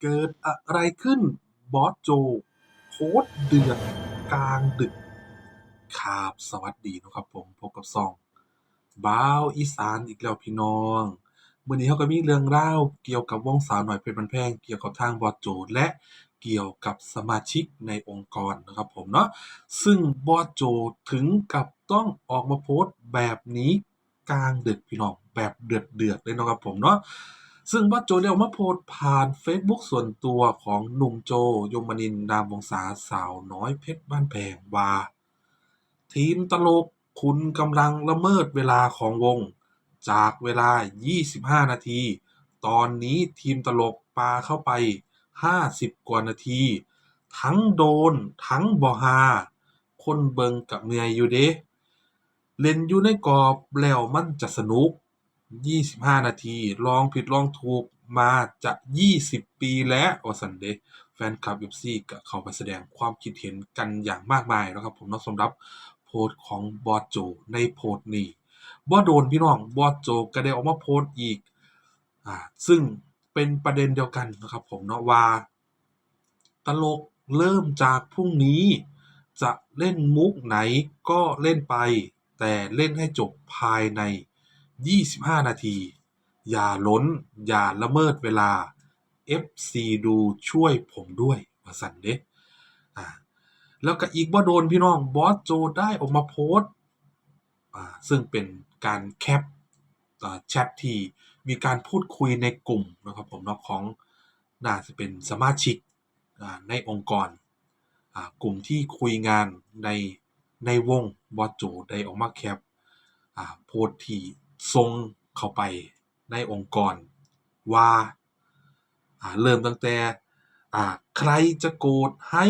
เกิดอะไรขึ้น บอสโจโพสต์เดือดกลางดึกครับสวัสดีนะครับผมพบกับซองบ้าวอีสานอีกแล้วพี่น้องมื้อนี้เราก็มีเรื่องราเกี่ยวกับวงสาวหน้อยเพชรบ้านแพงเกี่ยวกับทางบอสโจและเกี่ยวกับสมาชิกในองค์กรนะครับผมเนาะซึ่งบอสโจถึงกับต้องออกมาโพสต์แบบนี้กลางดึกพี่น้องแบบเดือดๆเลยนะครับผมเนาะ ซึ่งบอสโจได้ออกมาโพสต์ผ่าน Facebook ส่วนตัวของหนุ่มโจยมนินนามวงศาสาวน้อยเพชรบ้านแพงว่าทีมตลกคุณกำลังละเมิดเวลาของวง จากเวลา 25 นาที ตอนนี้ทีมตลกปาเข้าไป 50 กว่านาที ทั้งโดน ทั้งบ่ฮาคนเบิงกับเมื่อยอยู่เดะเล่นอยู่ในกรอบแล้วมันจะสนุก 25นาที ลองผิดลองถูกมาจะ20ปีแล้วว่าสันเดะแฟนคลับ FC ก็เข้าไปแสดงความคิดเห็นกันอย่างมากมายเนาะครับผมนาะสำหรับโพสต์ของบอสโจในโพสต์นี้บ่โดนพี่น้องบอสโจก็ได้ออกมาโพสต์อีกอ่าซึ่งเป็นประเด็นเดียวกันนะครับผมเนาะว่า ตลกเริ่มจากพรุ่งนี้ จะเล่นมุกไหนก็เล่นไป แต่เล่นให้จบภายใน 25 นาที อย่าล้น อย่าละเมิดเวลา FC ดูช่วยผมด้วยว่าซั่นเดะอ่าแล้วก็อีกบ่าโดนพี่น้องบอสโจได้ออกมาโพสต์อ่าซึ่งเป็นการแคปแชตที่มีการพูดคุยในกลุ่มนะครับผมนาะของน่าจะเป็นสมาชิกในองค์กรกลุ่มที่คุยงานในในวงบอสโจได้ออกมาแคปโพสต์ ที่ส่งเข้าไปในองค์กรว่าอ่าเริ่มตั้งแต่อ่าใครจะโกรธให้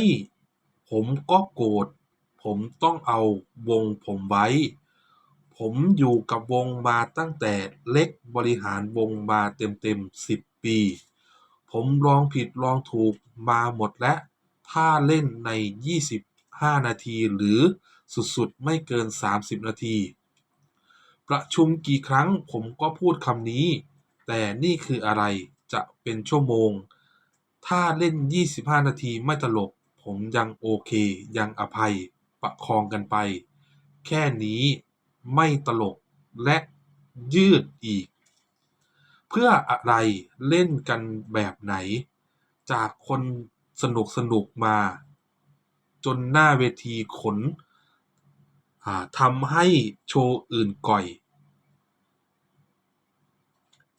ผมก็โกรธผมต้องเอาวงผมไว้ ผมอยู่กับวงมาตั้งแต่เล็กบริหารวงมาเต็มๆ10ปี ผมลองผิดลองถูกมาหมดแล้วถ้าเล่นใน 25 นาทีหรือสุดๆ ไม่เกิน 30 นาที ประชุมกี่ครั้งผมก็พูดคำนี้ แต่นี่คืออะไรจะเป็นชั่วโมง ถ้าเล่น 25 นาทีไม่ตลก ผมยังโอเค ยังอภัย ประคองกันไป แค่นี้ไม่ตลกและยืดอีก เพื่ออะไรเล่นกันแบบไหน จากคนสนุกสนุกมา จนหน้าเวทีขนทำให้โชว์อื่นก่อย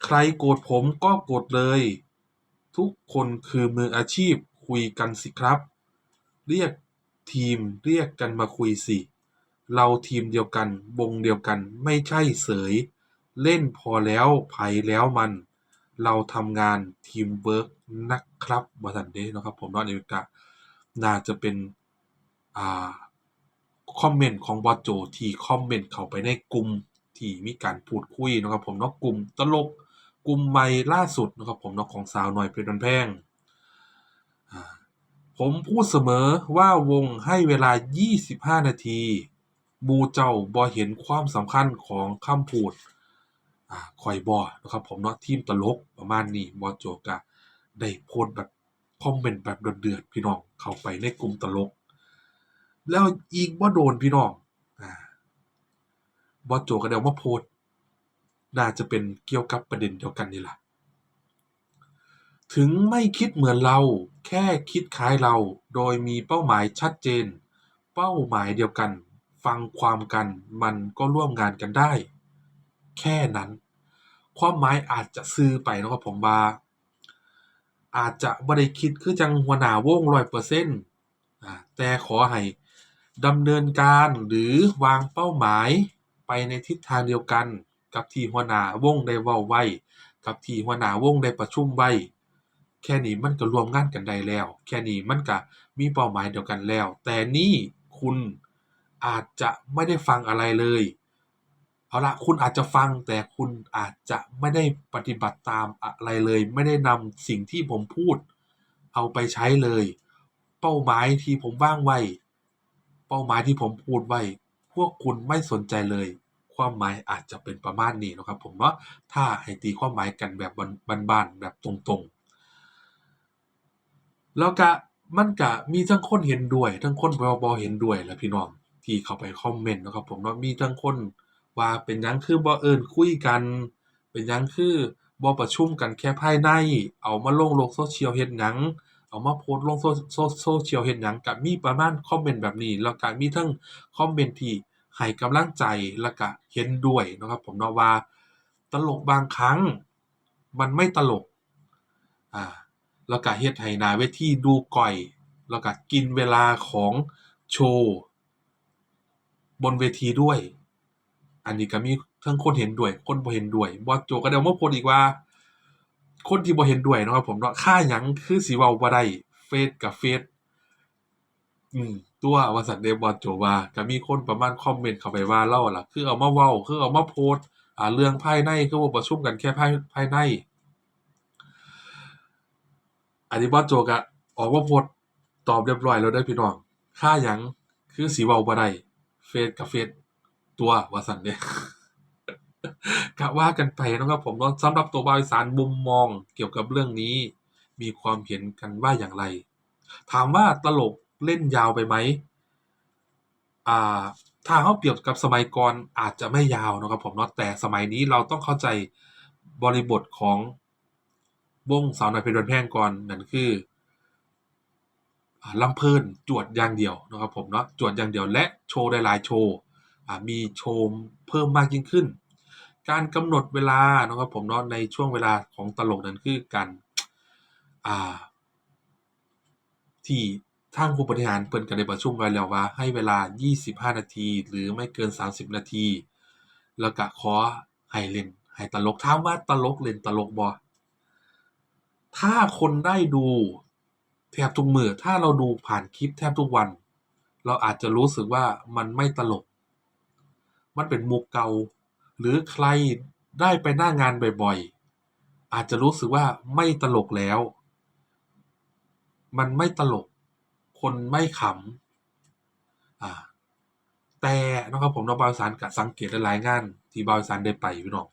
ใครโกรธผมก็โกรธเลย ทุกคนคือมืออาชีพคุยกันสิครับ เรียกทีมเรียกกันมาคุยสิ เราทีมเดียวกันวงเดียวกันไม่ใช่เสย เล่นพอแล้วไผแล้วมัน เราทำงานทีมเวิร์กนะครับวันนเดนะครับผมเนาะอันนี้ก็น่าจะเป็นอ่าคอมเมนต์ของบอโจที่คอมเมนต์เข้าไปในกลุ่มที่มีการพูดคุยนะครับผมเนาะกลุ่มตลก กลุ่มใหม่ล่าสุดนะครับผมเนาะของสาวหน้อยเพชรบ้านแพง ผมพูดเสมอว่าวงให้เวลา 25 นาทีหมู่เจ้าบ่เห็นความสำคัญของคำพูดอ่อยบ่เนะครับผมเนาะทีมตลกประมาณนี้บอโจก็ได้โพสแบบคอมเมนต์แบบเดือดๆพี่น้องเข้าไปในกลุ่มตลก แล้วอีกบ่โดนพี่น้องอบอโจก็ได้ออกมาโพส น่าจะเป็นเกี่ยวกับประเด็นเดียวกันนี่แหละถึงไม่คิดเหมือนเรา แค่คิดคล้ายเรา โดยมีเป้าหมายชัดเจน เป้าหมายเดียวกัน ฟังความกัน มันก็ร่วมงานกันได้ แค่นั้น ความหมายอาจจะสื่อไปนะครับผมว่า อาจจะบ่ได้คิดคือจังหัวหน้าวง100%อ่าแต่ขอให้ดำเนินการหรือวางเป้าหมายไปในทิศทางเดียวกัน กับที่หัวหน้าวงได้เว้าไว้ กับที่หัวหน้าวงได้ประชุมไว้ แค่นี้มันก็ร่วมงานกันได้แล้ว แค่นี้มันก็มีเป้าหมายเดียวกันแล้ว แต่นี่คุณอาจจะไม่ได้ฟังอะไรเลย เอาละคุณอาจจะฟังแต่คุณอาจจะไม่ได้ปฏิบัติตามอะไรเลย ไม่ได้นำสิ่งที่ผมพูด เอาไปใช้เลย เป้าหมายที่ผมวางไว้ เป้าหมายที่ผมพูดไว้ พวกคุณไม่สนใจเลย ความหมายอาจจะเป็นประมาณนี้นะครับ ผมเนาถ้าให้ตีความหมายกันแบบบ้านๆแบบตรงๆ แล้วก็มันก็มีทั้งคนเห็นด้วย ทั้งคนบ่บ่เห็นด้วยแหละพี่น้องที่เข้าไปคอมเมนต์นะครับผมเนาะมีทั้งคนว่าเป็นยังคือบ่เอิ้นคุยกัน เป็นยังคือบ่ประชุมกันแค่ภายใน เอามาลงโลกโซเชียลเฮ็ดหยังเอามาโพสลงโซโซโซเชียลเฮ็ดหยังก็มีประมาณคอมเมนต์แบบนี้ แล้วก็มีเทิงคอมเมนต์ที่ ให้กำลังใจแล้วก็เห็นด้วยนะครับผมเนาะว่าตลกบางครั้งมันไม่ตลกอ่าแล้วก็เฮ็ดให้หน้าเวทีดูก้อย แล้วก็กินเวลาของโชว์บนเวทีด้วย อันนี้ก็มีเทิงคนเห็นด้วย คนบ่เห็นด้วยบอโจก็ได้ออกมาพสต์อีกว่า คนที่บ่เห็นด้วยนะครับผมเนาะค่าหยังคือสิเว้าบ่ได้เฟซก็เฟซอืม ตัวว่าซั้นเดะบอสโจว่าก็มีคนประมาณคอมเมนต์เข้าไปว่าเล่าล่ะ คือเอามาเว้าคือเอามาโพสอ่าเรื่องภายในคือบ่ประชุมกันแค่ภายภายในอันนี้บอสโจก็ออกมาโพสตอบเรียบร้อยแล้วเด้พี่น้องค่าหยังคือสิเว้าบ่ได้เฟซก็เฟซตัวว่าซั้นเดะก็ว่ากันไปนะครับผมเนาะสำหรับตัวบ่าวอีสานมุมมองเกี่ยวกับเรื่องนี้ มีความเห็นกันว่าอย่างไร ถามว่าตลก เล่นยาวไปไหมอ่าถ้าเราเปรียบกับสมัยก่อนอาจจะไม่ยาวนะครับผมเนาะแต่สมัยนี้เราต้องเข้าใจบริบทของวงสาวน้อยเพชรบ้านแพงก่อนนั่นคืออลำเพลินจวดอย่างเดียวนะครับผมเนาะจวดอย่างเดียวและโชว์หลายๆโชว์มีโชว์เพิ่มมากยิ่งขึ้น การกำหนดเวลานะครับผมเนาะในช่วงเวลาของตลกนั้นคือการที่ ทางผู้บริหารเพิ่นก็ได้ประชุมไว้แล้วว่า ให้เวลา 25 นาที หรือไม่เกิน 30 นาที แล้วก็ขอให้เล่นให้ตลกถามว่าตลกเล่นตลกบ่ถ้าคนได้ดูแทบทุกมือถ้าเราดูผ่านคลิปแทบทุกวัน เราอาจจะรู้สึกว่ามันไม่ตลก มันเป็นมุกเก่าหรือใครได้ไปหน้างานบ่อยๆ อาจจะรู้สึกว่าไม่ตลกแล้ว มันไม่ตลก คนไม่ขำแต่นะครับผมเนาบาวสานก็สังเกตหลายงาน ที่บาวสานได้ไปพี่น้อง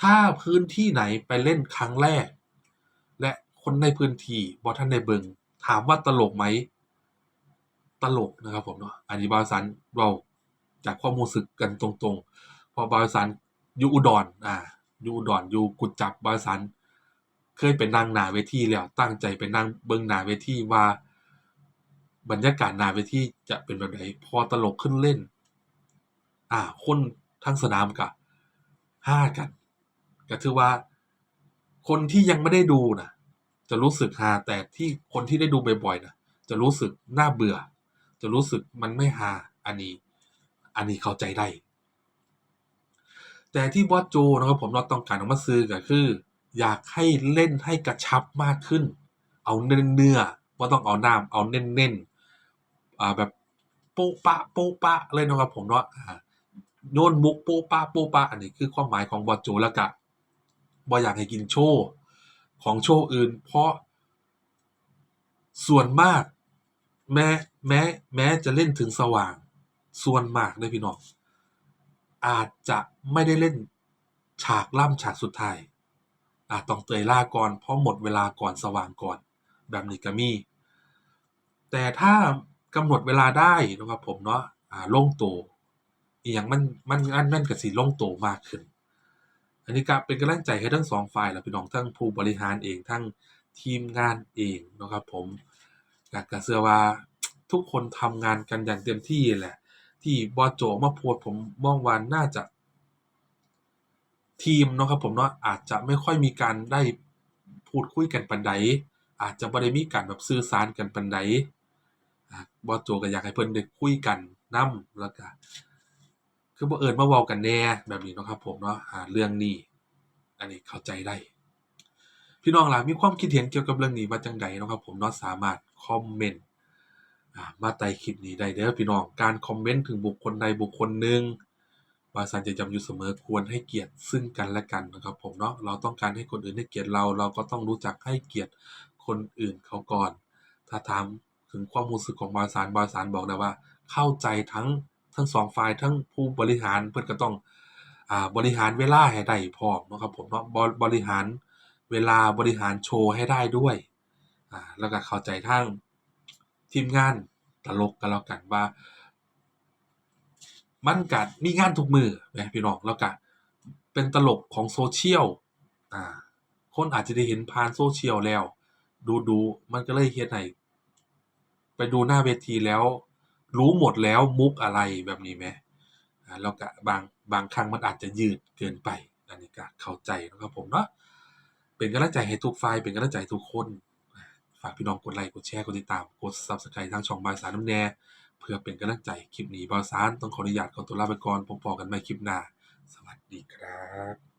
ถ้าพื้นที่ไหนไปเล่นครั้งแรก และคนในพื้นที่บ่ทันได้เบิงถามว่าตลกไหมตลกนะครับผมเนาะอันนี้บาวสานเว้าจากความรู้สึกกันตรงๆพราะบ่าวสานอยู่อุดรอ่าอยู่อุดรอยู่กุดจับบาวสานเคยไปนั่งหน้าเวทีแล้วตั้งใจไปนั่งเบิงหน้าเวทีว่า บรรยากาศหนาเวทีจะเป็นแบบใดพอตลกขึ้นเล่น อ่า คนทั้งสนามก็ฮากัน ก็ถือว่า คนที่ยังไม่ได้ดูนะจะรู้สึกฮาแต่ที่คนที่ได้ดูบ่อยๆนะจะรู้สึกน่าเบื่อ จะรู้สึกมันไม่ฮาอันนี้ อันนี้เข้าใจได้ แต่ที่บอสโจนะครับผมเนาต้องการออกมาสื่อก็คือ อยากให้เล่นให้กระชับมากขึ้น เอาเนื้อๆบ่ต้องเอาน้ำเอาเน้นๆอ่า แบบโป๊ะป๊ะโป๊ะป๊ะเลยนะครับผมเนาะอ่าโยนมุกโป๊ะป๊ะโป๊ะป๊ะอันนี้คือความหมายของบอโจแล้วก็บ่อยากให้กินโชว์ของโชว์อื่น เพราะส่วนมากแม้แม้แม้จะเล่นถึงสว่าง ส่วนมากเด้อพี่น้องอาจจะไม่ได้เล่นฉากล่ำฉากสุดท้ายอาจต้องเตยล่าก่อนเพราะหมดเวลาก่อนสว่างก่อน แบบนี้ก็มี แต่ถ้า กำหนดเวลาได้นะครับผมเนาะอ่าลงตัวอิหยังมันมันอันนั้นก็สิลงตัวมากขึ้น อันนี้ก็เป็นกำลังใจให้ทั้ง2ฝ่ายล่ะพี่น้องทั้งผู้บริหารเองทั้งทีมงานเองนะครับผมก็ก็เชื่อว่าทุกคนทำงานกันอย่างเต็มที่แหละ ที่บอโจมาโพสต์ผมมองว่าน่าจะ ทีมเนาะครับผมเนาะอาจจะไม่ค่อยมีการได้พูดคุยกันปานใดอาจจะบ่ได้มีการแบบสื่อสารกันปานใด บอสโจก็อยากให้เพิ่นได้คุยกันนำแล้วก็คือบ่เอิ้นมาเว้ากันแน่แบบนี้เนาะครับผมเนาะอ่าเรื่องนี้ อันนี้เข้าใจได้ พี่น้องล่ะมีความคิดเห็นเกี่ยวกับเรื่องนี้ว่าจังใดเนาะครับผมเนาะสามารถคอมเมนต์อ่ามาใต้คลิปนี้ได้เด้อพี่น้องการคอมเมนต์ถึงบุคคลใดบุคคลหนึ่งบ่าสานจะย้ำอยู่เสมอควรให้เกียรติซึ่งกันและกันนะครับผมเนาะเราต้องการให้คนอื่นให้เกียรติเรา เราก็ต้องรู้จักให้เกียรติคนอื่นเขาก่อน ถ้าถาม ถึงความรู้สึกของบาสานบาสานบอกได้ว่า เข้าใจทั้งทั้ง2ฝ่ายทั้งผู้บริหารเพิ่อนก็ต้องอ่าบริหารเวลาให้ได้พร้อมนะครับผมเนาะบบริหารเวลาบริหารโชว์ให้ได้ด้วยอ่าแล้วก็เข้าใจทางทีมงานตลกก็แล้วกันว่า มันก็มีงานทุกมือแหมพี่น้องแล้วก็เป็นตลกของ social อ่าคนอาจจะได้เห็นผ่าน social แล้ว ดู๋ๆมันก็เลยเฮ็ดให้ ดูหน้าเวทีแล้ว รู้หมดแล้วมุกอะไรแบบนี้แหมอ่าแล้วก็บางบางครั้งมันอาจจะยืดเกินไปอันนี้ก็เข้าใจนะครับผมเนาะเป็นกำลังใจให้ทุกฝ่ายเป็นกำลังใจให้ทุกคน ฝากพี่น้องกดไลก์กดแชร์กดติดตามกด Subscribe ทางช่องบาวอีสานนำแน่เพื่อเป็นกำลังใจคลิปนี้บาวสานต้องขออนุญาตขอตัวลาไปก่อนพบพ้อกันใหม่คลิปหน้า สวัสดีครับ